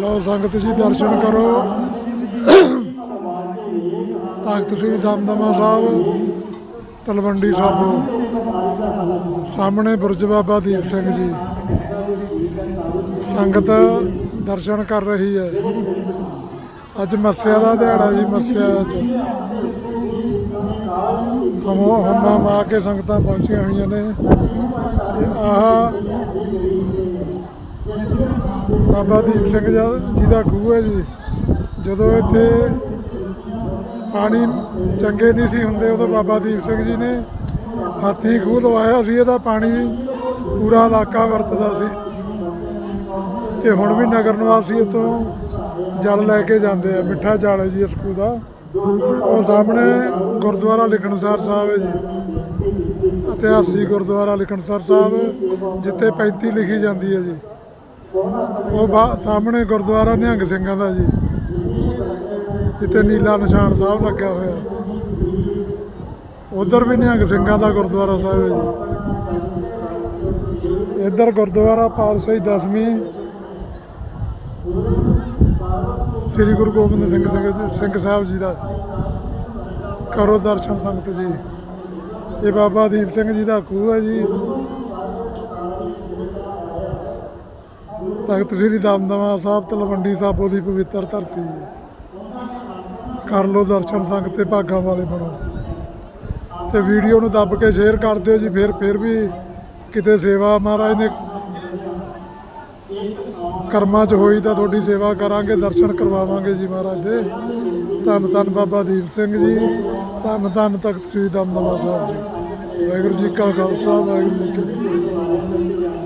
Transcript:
ਲਓ ਸੰਗਤ ਜੀ ਦਰਸ਼ਨ ਕਰੋ। ਤਖਤ ਸ੍ਰੀ ਦਮਦਮਾ ਸਾਹਿਬ, ਤਲਵੰਡੀ ਸਾਬੋ ਸਾਹਮਣੇ ਬੁਰਜ ਬਾਬਾ ਦੀਪ ਸਿੰਘ ਜੀ। ਸੰਗਤ ਦਰਸ਼ਨ ਕਰ ਰਹੀ ਹੈ। ਅੱਜ ਮੱਸਿਆ ਦਾ ਦਿਹਾੜਾ ਜੀ ਮੱਸਿਆ ਅੱਜ ਹਮੋ ਹਮਾ ਮਾ ਕੇ ਸੰਗਤਾਂ ਪਹੁੰਚੀਆਂ ਹੋਈਆਂ ਨੇ। ਤੇ ਆਹ ਬਾਬਾ ਦੀਪ ਸਿੰਘ ਜੀ- ਜੀ ਦਾ ਖੂਹ ਹੈ ਜੀ, ਜਦੋਂ ਇੱਥੇ ਪਾਣੀ ਚੰਗੇ ਨਹੀਂ ਸੀ ਹੁੰਦੇ, ਉਦੋਂ ਬਾਬਾ ਦੀਪ ਸਿੰਘ ਜੀ ਨੇ ਹਾਥੀ ਖੂਹ ਲਵਾਇਆ ਸੀ, ਇਹਦਾ ਪਾਣੀ ਪੂਰਾ ਇਲਾਕਾ ਵਰਤਦਾ ਸੀ। ਤੇ ਹੁਣ ਵੀ ਨਗਰ ਨਿਵਾਸੀ ਇੱਥੋਂ ਜਲ ਲੈ ਕੇ ਜਾਂਦੇ ਆ, ਮਿੱਠਾ ਜਲ ਹੈ ਜੀ ਇਸ ਖੂਹ ਦਾ। ਉਹ ਸਾਹਮਣੇ ਗੁਰਦੁਆਰਾ ਲਿਖਣਸਰ ਸਾਹਿਬ ਹੈ ਜੀ। ਇਤਿਹਾਸਿਕ ਗੁਰਦੁਆਰਾ ਲਿਖਣਸਰ ਸਾਹਿਬ, ਜਿੱਥੇ 35 ਲਿਖੀ ਜਾਂਦੀ ਹੈ ਜੀ। ਉਹ ਬਾ- ਸਾਹਮਣੇ ਗੁਰਦੁਆਰਾ ਨਿਹੰਗ ਸਿੰਘਾਂ ਦਾ ਜੀ, ਜਿੱਥੇ ਨੀਲਾ ਨਿਸ਼ਾਨ ਸਾਹਿਬ ਲੱਗਿਆ ਹੋਇਆ। ਉਧਰ ਵੀ ਨਿਹੰਗ ਸਿੰਘਾਂ ਦਾ ਗੁਰਦੁਆਰਾ ਸਾਹਿਬ ਹੈ ਜੀ। ਇੱਧਰ ਗੁਰਦੁਆਰਾ ਪਾਤਸ਼ਾਹੀ ਦਸਵੀਂ, ਸ੍ਰੀ ਗੁਰੂ ਗੋਬਿੰਦ ਸਿੰਘ ਸਿੰਘ ਸਿੰਘ ਸਾਹਿਬ ਜੀ ਦਾ। ਕਰੋ ਦਰਸ਼ਨ ਸੰਗਤ ਜੀ। ਇਹ ਬਾਬਾ ਦੀਪ ਸਿੰਘ ਜੀ ਦਾ ਖੂਹ ਹੈ ਜੀ। ਤਖਤ ਸ੍ਰੀ ਦਮਦਮਾ ਸਾਹਿਬ, ਤਲਵੰਡੀ ਸਾਬੋ ਦੀ ਪਵਿੱਤਰ ਧਰਤੀ ਹੈ। ਕਰ ਲਓ ਦਰਸ਼ਨ ਸੰਗਤ ਤੇ ਭਾਗਾਂ ਵਾਲੇ ਬਣੋ। ਤੇ ਵੀਡੀਓ ਨੂੰ ਦੱਬ ਕੇ ਸ਼ੇਅਰ ਕਰ ਦਿਓ ਜੀ, ਫਿਰ ਫਿਰ ਵੀ ਕਿਤੇ ਸੇਵਾ ਮਹਾਰਾਜ ਨੇ ਕਰਮਾਂ 'ਚ ਹੋਈ ਤਾਂ ਤੁਹਾਡੀ ਸੇਵਾ ਕਰਾਂਗੇ, ਦਰਸ਼ਨ ਕਰਵਾਵਾਂਗੇ ਜੀ ਮਹਾਰਾਜ ਦੇ। ਧੰਨ ਧੰਨ ਬਾਬਾ ਦੀਪ ਸਿੰਘ ਜੀ, ਧੰਨ ਧੰਨ ਤਖਤ ਸ੍ਰੀ ਦਮਦਮਾ ਸਾਹਿਬ ਜੀ। ਵਾਹਿਗੁਰੂ ਜੀ ਕਾ ਖਾਲਸਾ, ਵਾਹਿਗੁਰੂ ਜੀ ਕੀ ਫਤਿਹ।